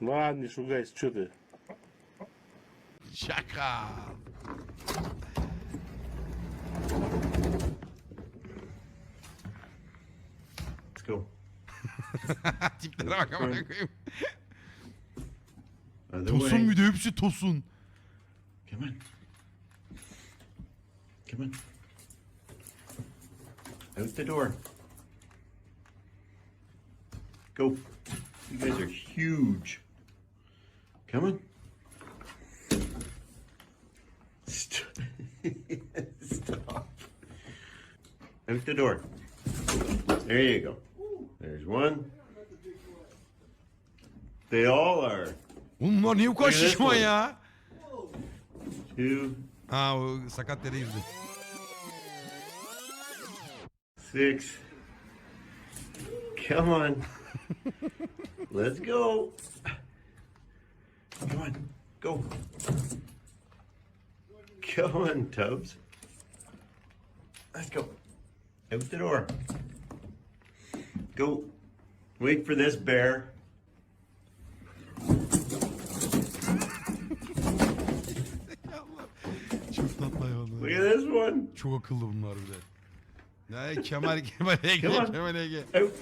Ладно, шугайся, что ты? Şaka. Let's go. Tiplere bak amına koyayım. Other Tosun way. bir de hepsi tosun. Come on. Come on. Out the door. Go. You guys are huge. Come on. Stop. Out the door. There you go. There's one. They all are. Oğlum bunlar niye bu kadar Look at this şişman one. ya? Two, Ha o sakat yere girdi. six. Come on. Let's go. Go. Come on, Tubbs. Let's go. Out the door. Go. Wait for this bear. Çok tatlı hayvanlar. Look at this one. Çok akıllı bunlar bir de. Ne Kemal Kemal Ege Come. Kemal Ege. Out.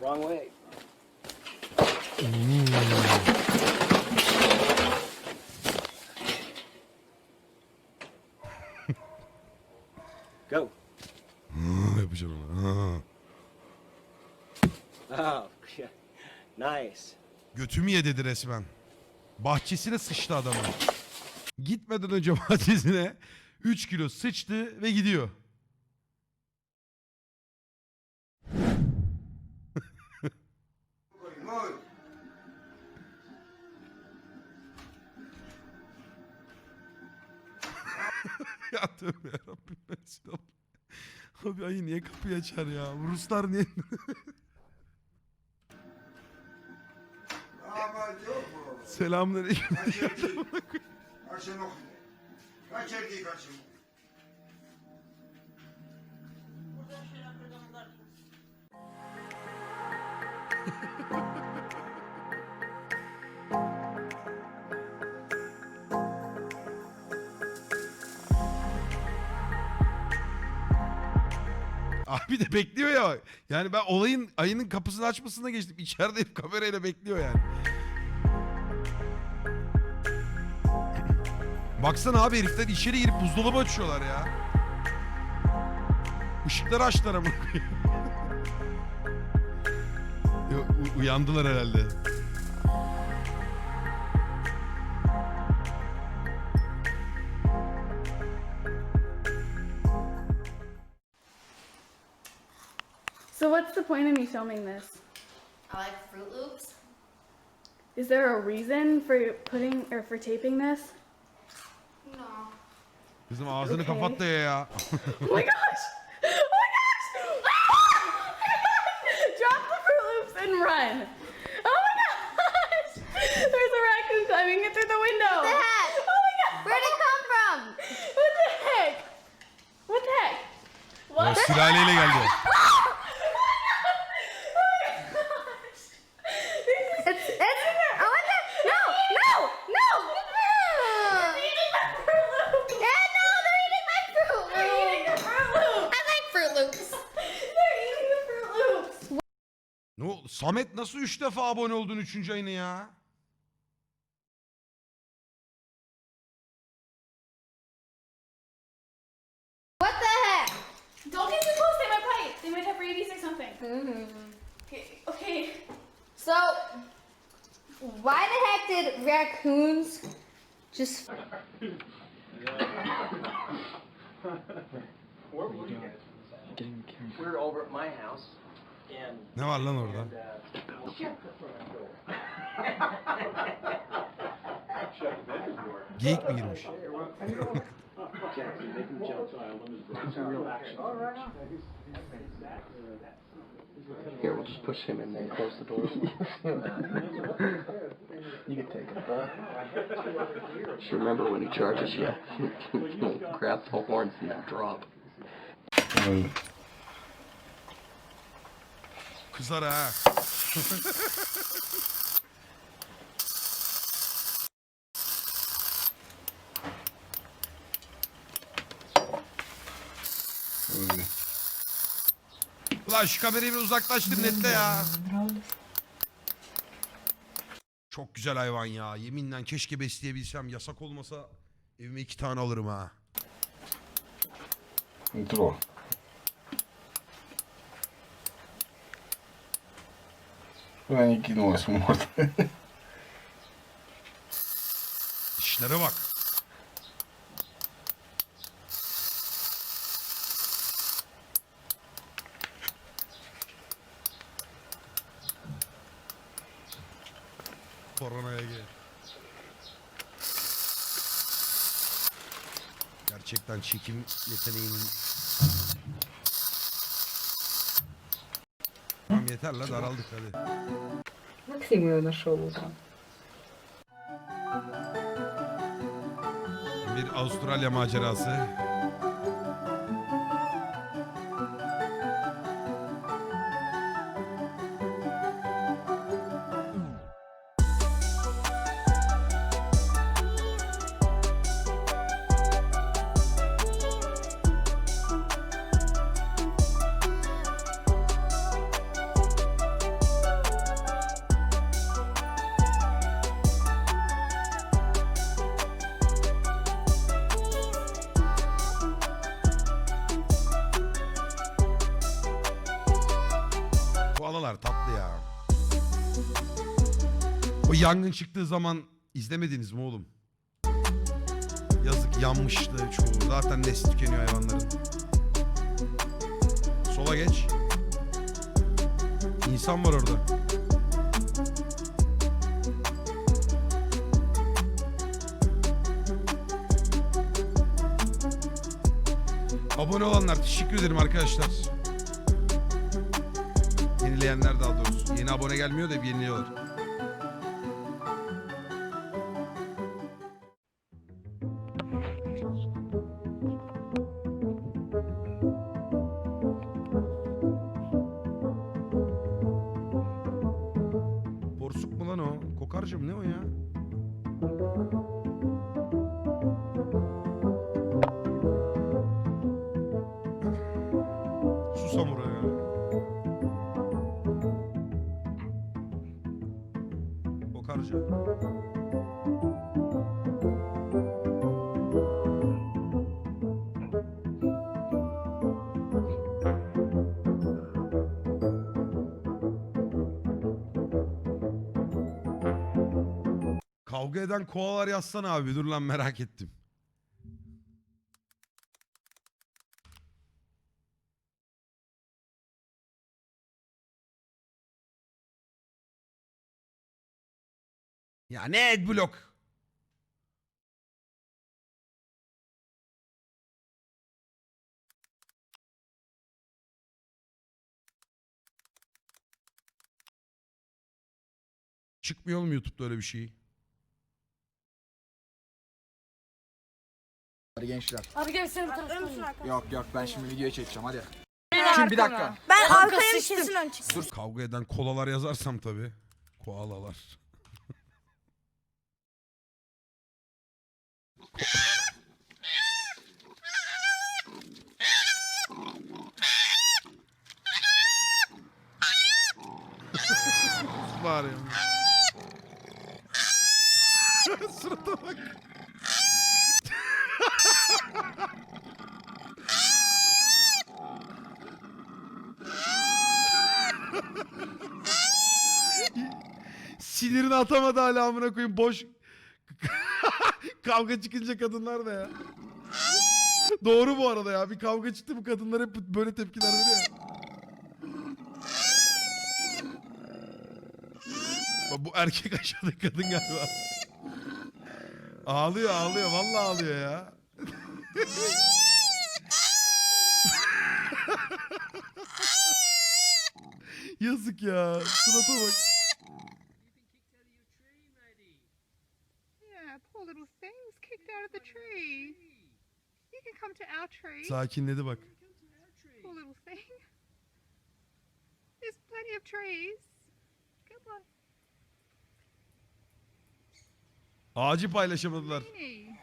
Wrong way. Go. Hı, Yapacağım onu. Oh, nice. Götümü ye dedi resmen. Bahçesine sıçtı adamın. Gitmeden önce bahçesine 3 kilo sıçtı ve gidiyor. Abi ayı niye kapıyı açar ya? Ruslar niye? Aman yok mu? Selamünaleyküm. Kaç erkek? Kaçın o. Kaç erkek kaçın? Abi de bekliyor ya. Yani ben olayın ayının kapısını açmasına geçtim. İçeride herif kamerayla bekliyor yani. Baksana abi herifler içeri girip buzdolabı açıyorlar ya. Işıkları açtılar ama. Uyandılar herhalde. So what's the point of me filming this? I like Fruit Loops. Is there a reason for putting or for taping this? No. Kızım ağzını Okay. kapat da ye ya. Oh my gosh! Oh my gosh! Drop the Fruit Loops and run! Oh my gosh! There's a raccoon climbing it through the window. What the heck? Oh my god! Where'd it come from? What the heck? What the heck? O What? sülaleyle geldi. It's it's I want to no no no. Yeah, no, they're eating my Fruit They're eating the Loops. Fruit Loops! I like Fruit Loops. They're eating the Fruit Loops! Ne oldu? Samet nasıl 3 defa abone oldun 3. ayını ya? What the heck? Don't get too close, they might bite. They might have rabies or something. Mm-hmm. Okay, okay. So, why the heck did raccoons just? Where were you guys? We're over at my house, and Ne var lan orada? Geyik mi girmiş? Here, we'll just push him in there. Close the doors. you can take it. Huh? Just remember when he charges you, grab the horns and drop. Kızar ha. Öyle. Ulan şu kamerayı bir uzaklaştır nette ya. Çok güzel hayvan ya. Yeminle keşke besleyebilsem. Yasak olmasa evime iki tane alırım ha. Dur o. Ben iki numarasım orada. Dişlere bak. Koronaya gel. Gerçekten çekim yeteneğinin... yeter la daraldık hadi. Максиму нашел утром. Bir Avustralya macerası. Yangın çıktığı zaman izlemediniz mi oğlum? Yazık yanmıştı çoğu. Zaten nesli tükeniyor hayvanların. Sola geç. İnsan var orada. Abone olanlar teşekkür ederim arkadaşlar. Yenileyenler daha doğrusu. Yeni abone gelmiyor da yeniliyorlar. O? Mı ne o ya? Susamura ya. Kokarca. Kavga eden koalar yazsana abi. Dur lan merak ettim. Ya ne adblock? Çıkmıyor mu YouTube'da öyle bir şey? Hadi gençler. Abi gel seni bir Yok yok ben şimdi videoya çekeceğim hadi. Şimdi bir dakika. Ben arkaya bir kesin ön çıktım. Kavga eden kolalar yazarsam tabii. Koalalar. Var ya. Surata bak. Sinirini atamadı hala amına koyayım boş. kavga çıkınca kadınlar da ya. Doğru bu arada ya. Bir kavga çıktı bu kadınlar hep böyle tepkiler veriyor bu erkek aşağıdaki kadın galiba. Ağlıyor ağlıyor. Vallahi ağlıyor ya. Yazık ya. Surata bak. Yeah, poor little thing was kicked out of the tree. You can come to our tree. Sakinledi bak. Poor little thing. There's plenty of trees. Come on, Ağacı paylaşamadılar. Minnie.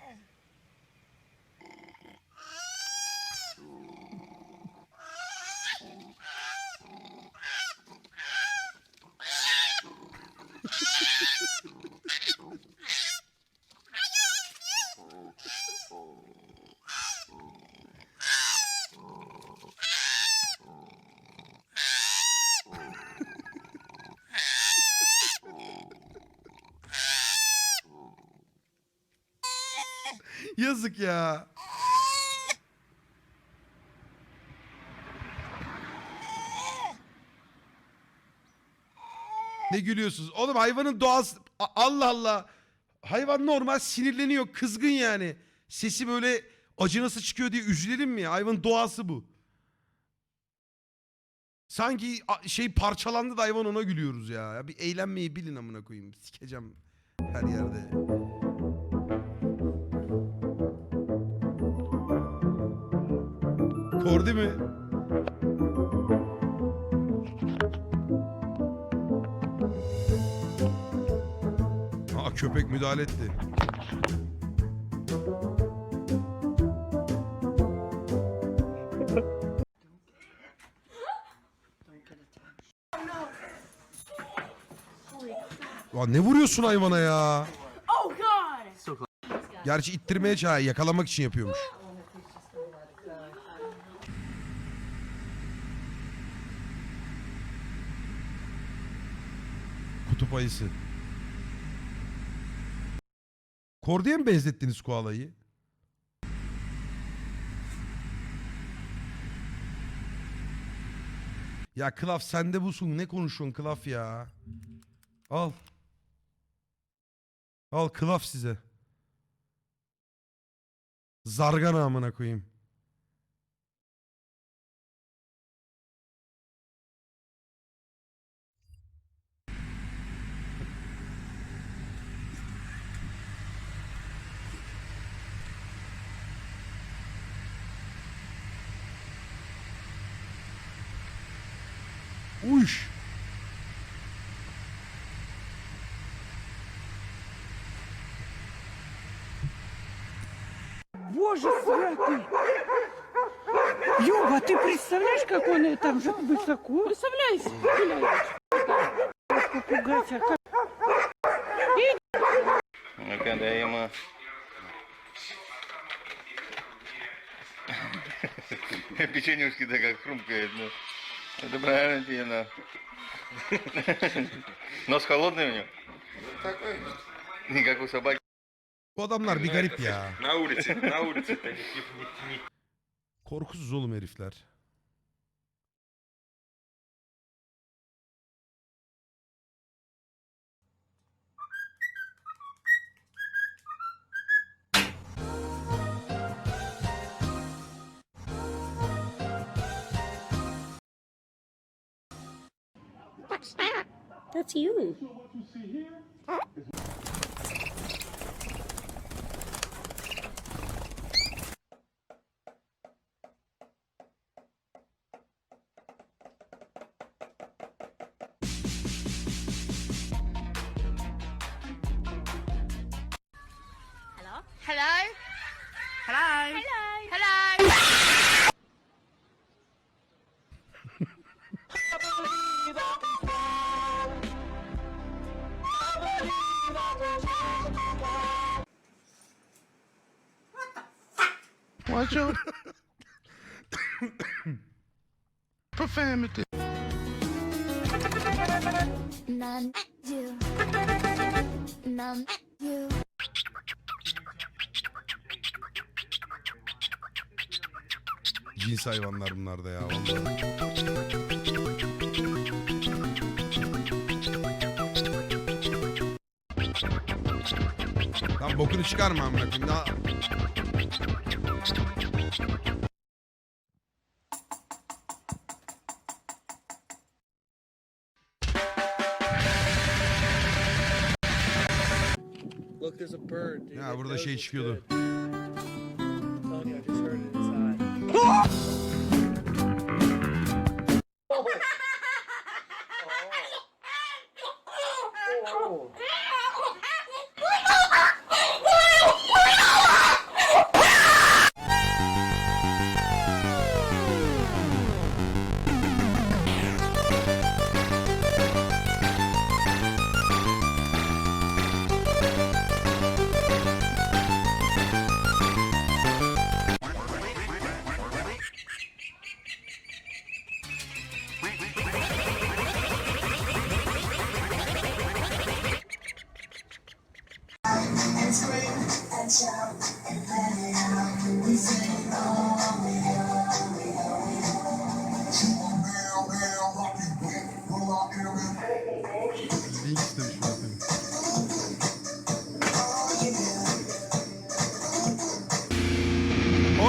Yazık ya. Ne gülüyorsunuz? Oğlum hayvanın doğası... Allah Allah. Hayvan normal sinirleniyor. Kızgın yani. Sesi böyle acınası çıkıyor diye üzülelim mi? ya? Hayvanın doğası bu. Sanki şey parçalandı da hayvan ona gülüyoruz ya. Bir eğlenmeyi bilin amına koyayım. Sikeceğim her yerde. Kordi mi? Aa köpek müdahale etti. Lan ne vuruyorsun hayvana ya? Oh! Gerçi ittirmeye çağır, yakalamak için yapıyormuş. Kutup ayısı. Kordiye mi benzettiniz koalayı? Ya Klaf sende busun. Ne konuşuyorsun Klaf ya? Al. Al Klaf size. Zargana amına koyayım. Uş. Боже святый! Юга, ты представляешь, как он там же высоко? Представляешь? Попугайся, как Ну, когда ему... Печенюшки-то как хрумкает, ну. Это правильно тебе, на. Нос холодный у него? Такой. Не как у собаки. Bu adamlar bir garip ya. На улице, на улице. Korkusuz oğlum herifler. That's you. Hello? None you. None you. Cins hayvanlar bunlar da ya. vallahi. Lan bokunu çıkarma amına koyayım. Daha... Look there's a bird. dude. Ya burada şey çıkıyordu.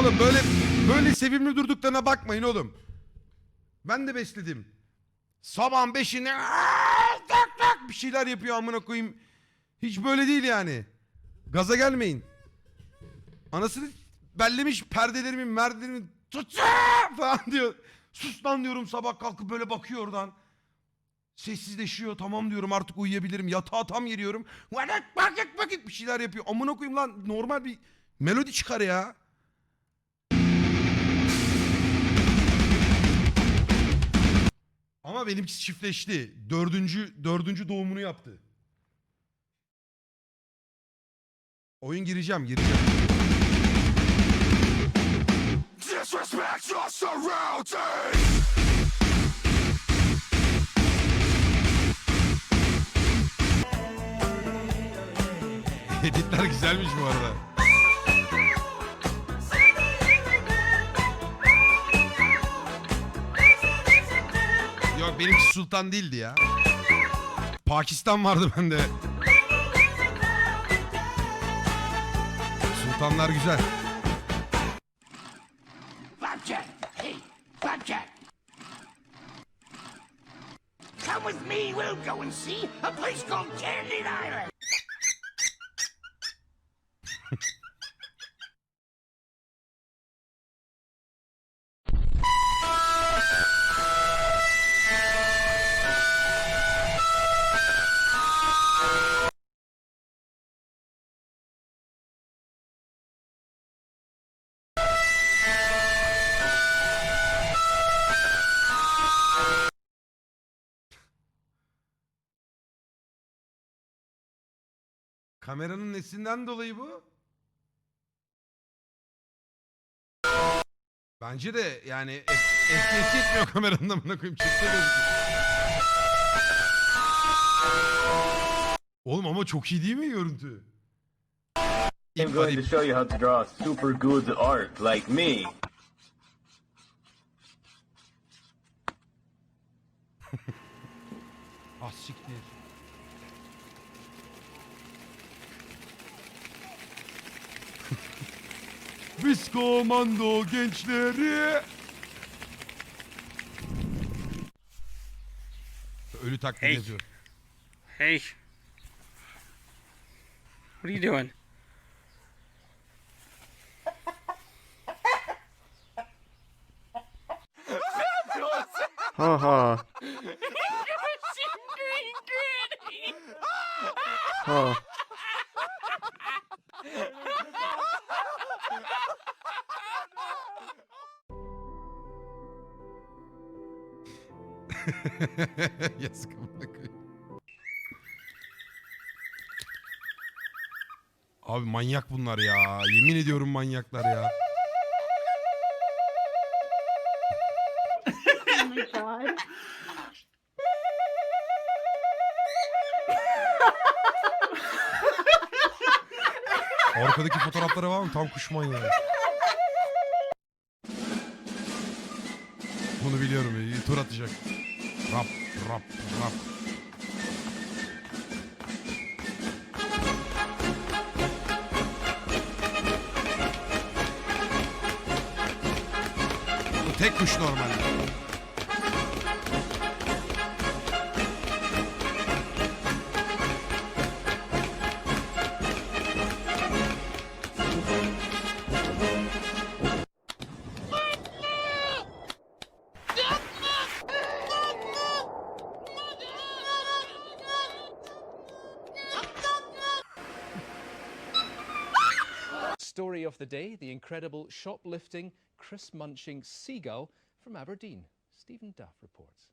Oğlum böyle böyle sevimli durduklarına bakmayın oğlum. Ben de besledim. Sabahın beşinde "Aa, tak tak bir şeyler yapıyor amına koyayım. Hiç böyle değil yani. Gaza gelmeyin. Anasını bellemiş perdelerimi merdelerimi tut falan diyor. Sus lan diyorum sabah kalkıp böyle bakıyor oradan. Sessizleşiyor. Tamam diyorum artık uyuyabilirim. Yatağa tam giriyorum. Vakit vakit vakit bir şeyler yapıyor. Amına koyayım lan normal bir melodi çıkar ya. Ama benimkisi çiftleşti. Dördüncü, dördüncü doğumunu yaptı. Oyun gireceğim, gireceğim. Disrespect your surroundings! Editler güzelmiş bu arada. Benimki Sultan değildi ya. Pakistan vardı bende. Sultanlar güzel. Kameranın nesinden dolayı bu? Bence de yani F- FPS yetmiyor kameranın amına koyayım. Çıktı Oğlum ama çok iyi değil mi görüntü? I'm going to show you how to draw super good art like me. Ah siktir. Biz komando gençleri. Ölü taklidi Hey. yapıyor. Hey. What are you doing? Haha. Huh. Yazık. Abi manyak bunlar ya. Yemin ediyorum manyaklar ya. Oh. Arkadaki fotoğraflara var mı? Tam kuş manyağı. Bunu biliyorum. Tur atacak. Rap rap rap. Bu tek kuş normalde. Story of the day the incredible shoplifting, crisp munching seagull from Aberdeen. Stephen Duff reports.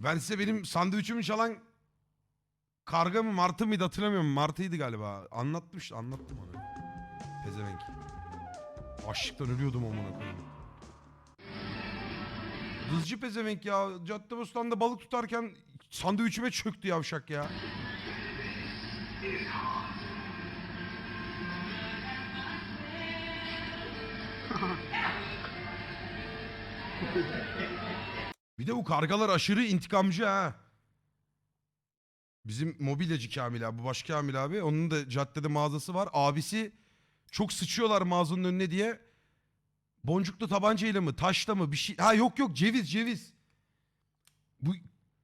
Ben size benim sandviçimi çalan karga mı martı mıydı hatırlamıyorum. Martıydı galiba. Anlatmış anlattım onu. Pezevenk. Açlıktan ölüyordum amına koyayım. Dızcı pezevenk ya. Caddebostan'da balık tutarken sandviçime çöktü yavşak ya. Bir de bu kargalar aşırı intikamcı ha. Bizim mobilyacı Kamil abi, bu baş Kamil abi. Onun da caddede mağazası var. Abisi çok sıçıyorlar mağazanın önüne diye. Boncuklu tabancayla mı, taşla mı bir şey. Ha yok yok ceviz ceviz. Bu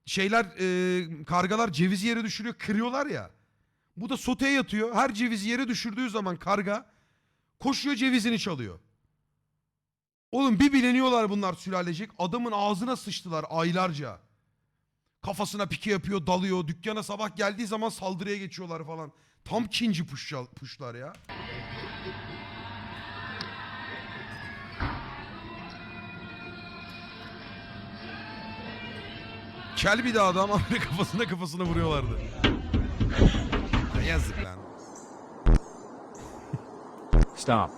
şeyler e, kargalar cevizi yere düşürüyor, kırıyorlar ya. Bu da soteye yatıyor. Her cevizi yere düşürdüğü zaman karga koşuyor cevizini çalıyor. Oğlum bir bileniyorlar bunlar sülalecek. Adamın ağzına sıçtılar aylarca. Kafasına pike yapıyor, dalıyor. Dükkana sabah geldiği zaman saldırıya geçiyorlar falan. Tam kinci puşlar, ya. Kel bir de adam ama kafasına kafasına vuruyorlardı. Ya yazık lan. Stop.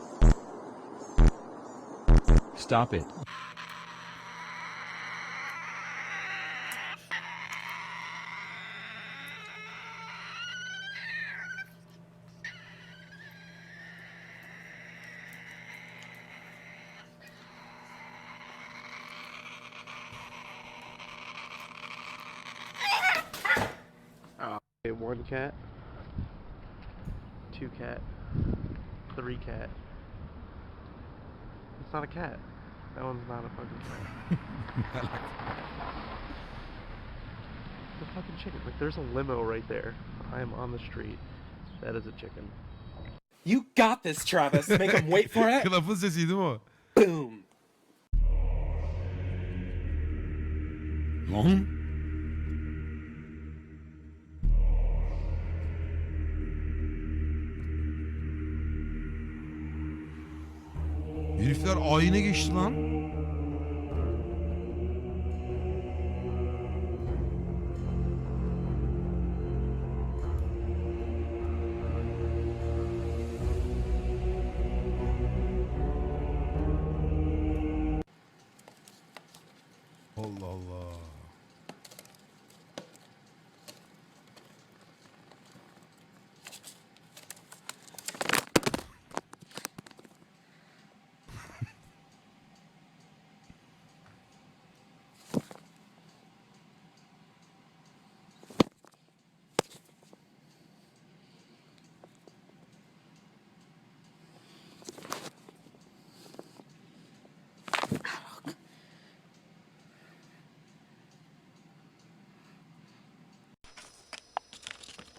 Stop it. Cat, two cat, three cat. It's not a cat. That one's not a fucking cat. the fucking chicken. Like, there's a limo right there. I am on the street. That is a chicken. You got this, Travis. Make him wait for it. Klapın sesiydi mi o? Boom. Lan. Herifler ayine geçti lan.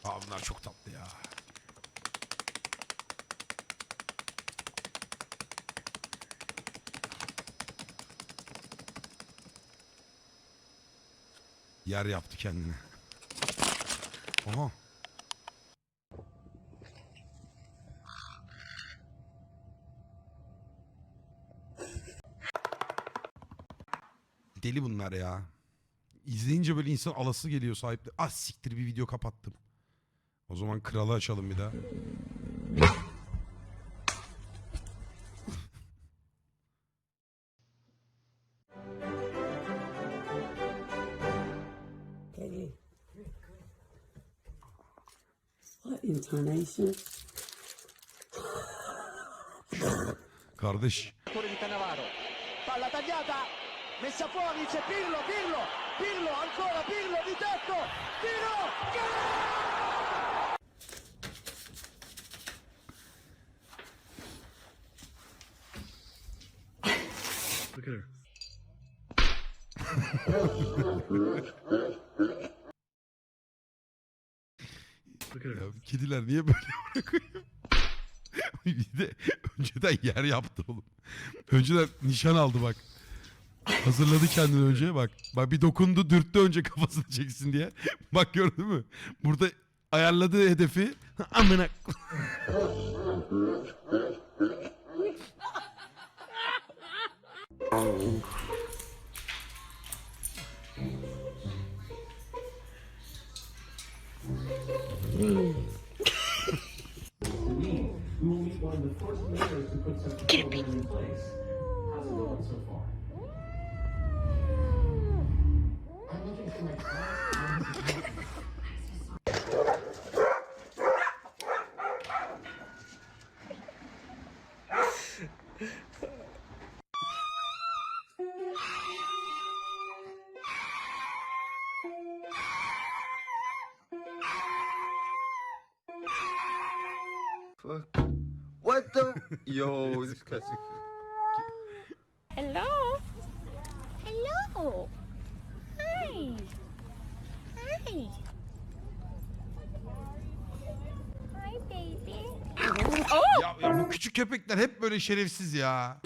Aa bunlar çok tatlı ya. Yer yaptı kendine. Aha. Deli bunlar ya. İzleyince böyle insan alası geliyor sahipli. Ah siktir bir video kapattım. O zaman kralı açalım bir daha. What intonation? Kardeş. Palla tagliata. Messa fuori, c'è Pirlo, Pirlo, Pirlo, ancora Pirlo di tetto, tiro, Look kediler niye böyle bırakıyor? bir de önceden yer yaptı oğlum. Önceden nişan aldı bak. Hazırladı kendini önce bak. Bak bir dokundu dürttü önce kafasını çeksin diye. Bak gördün mü? Burada ayarladığı hedefi amına one of the first to put in place. How's it going so far? I'm looking for my class. Fuck. What the? Yo, this guy's. Hello? Hello? Hi. Hi. Hi, baby. Ya, ya bu küçük köpekler hep böyle şerefsiz ya.